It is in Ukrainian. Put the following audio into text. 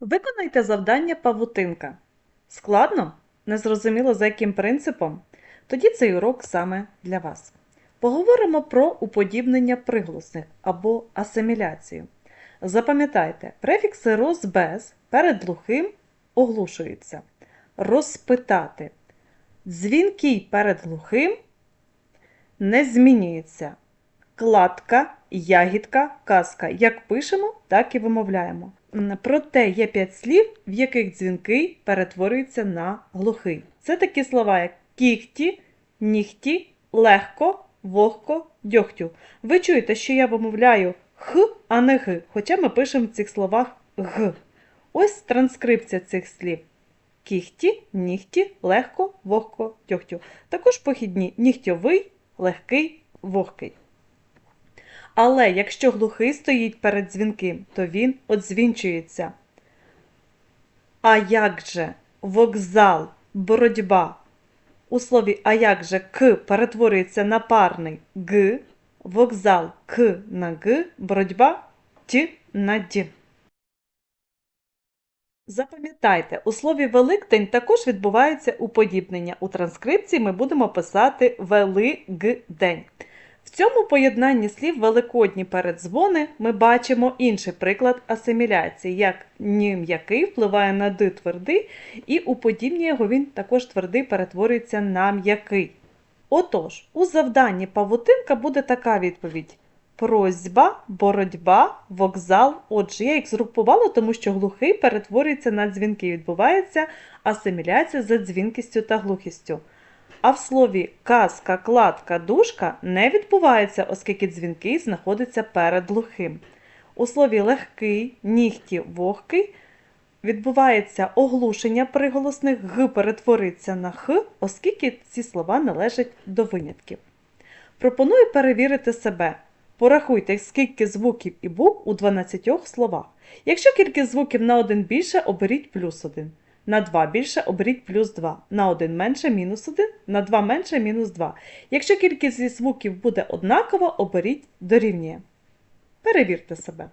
Виконайте завдання павутинка. Складно? Незрозуміло за яким принципом? Тоді цей урок саме для вас. Поговоримо про уподібнення приголосних або асиміляцію. Запам'ятайте, префікси роз без перед глухим оглушуються. Розпитати. Дзвінкий перед глухим не змінюється. Кладка, ягідка, казка. Як пишемо, так і вимовляємо. Проте є п'ять слів, в яких дзвінкий перетворюється на глухий. Це такі слова, як кіхті, нігті, легко, вогко, дьогтю. Ви чуєте, що я вимовляю х, а не г, хоча ми пишемо в цих словах г. Ось транскрипція цих слів. Кіхті, нігті, легко, вогко, дьогтю. Також похідні нігтьовий, легкий, вогкий. Але якщо глухий стоїть перед дзвінким, то він одзвінчується. А як же вокзал, боротьба? У слові а як же к перетворюється на парний г, вокзал к на г, боротьба т на д. Запам'ятайте, у слові Великдень також відбувається уподібнення. У транскрипції ми будемо писати Великдень. В цьому поєднанні слів великодні передзвони ми бачимо інший приклад асиміляції, як ні м'який впливає на ди твердий, і уподібнює його він також твердий перетворюється на м'який. Отож, у завданні павутинка буде така відповідь: просьба, боротьба, вокзал. Отже, я їх згрупувала, тому що глухий перетворюється на дзвінки. Відбувається асиміляція за дзвінкістю та глухістю. А в слові казка, кладка, дужка не відбувається, оскільки дзвінкий знаходиться перед глухим. У слові легкий, нігті, вогкий відбувається оглушення приголосних г перетвориться на х, оскільки ці слова належать до винятків. Пропоную перевірити себе. Порахуйте, скільки звуків і букв у 12 словах. Якщо кількість звуків на один більше, оберіть плюс 1. На 2 більше оберіть плюс 2. На 1 менше мінус 1, на 2 менше мінус 2. Якщо кількість звуків буде однакова, оберіть дорівнює. Перевірте себе.